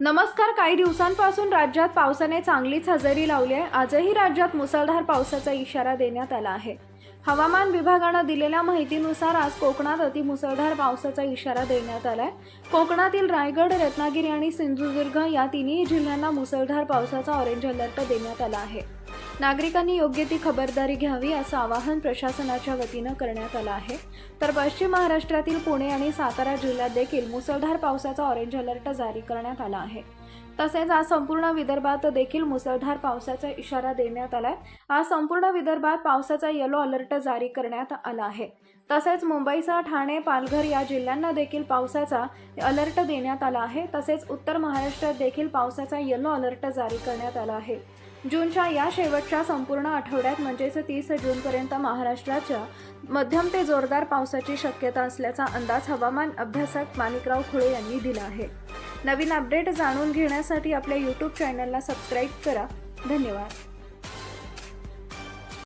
नमस्कार काही दिवसांपासून राज्यात पावसाने चांगलीच हजेरी लावली आहे. आजही राज्यात मुसळधार पावसाचा इशारा देण्यात आला आहे. हवामान विभागानं दिलेल्या माहितीनुसार आज कोकणात अतिमुसळधार पावसाचा इशारा देण्यात आलाय कोकणातील रायगड रत्नागिरी आणि सिंधुदुर्ग या तिन्ही जिल्ह्यांना मुसळधार पावसाचा ऑरेंज अलर्ट देण्यात आला आहे. नागरिकांनी योग्य ती खबरदारी घ्यावी असं आवाहन प्रशासनाच्या वतीनं करण्यात आलं आहे. तर पश्चिम महाराष्ट्रातील पुणे आणि सातारा जिल्ह्यात देखील मुसळधार पावसाचा ऑरेंज अलर्ट जारी करण्यात आला आहे. तसेच आज संपूर्ण विदर्भात देखील मुसळधार पावसाचा इशारा देण्यात आला आहे आज संपूर्ण विदर्भात पावसाचा येलो अलर्ट जारी करण्यात आला आहे. तसेच मुंबईसह ठाणे पालघर या जिल्ह्यांना देखील पावसाचा अलर्ट देण्यात आला आहे. तसेच उत्तर महाराष्ट्रात देखील पावसाचा येलो अलर्ट जारी करण्यात आला आहे. जूनच्या या शेवटच्या संपूर्ण आठवड्यात म्हणजेच तीस जूनपर्यंत महाराष्ट्राच्या मध्यम ते जोरदार पावसाची शक्यता असल्याचा अंदाज हवामान अभ्यासक माणिकराव खुळे यांनी दिला आहे. नवीन अपडेट जाणून घेण्यासाठी आपल्या यूट्यूब चॅनलला सबस्क्राईब करा. धन्यवाद.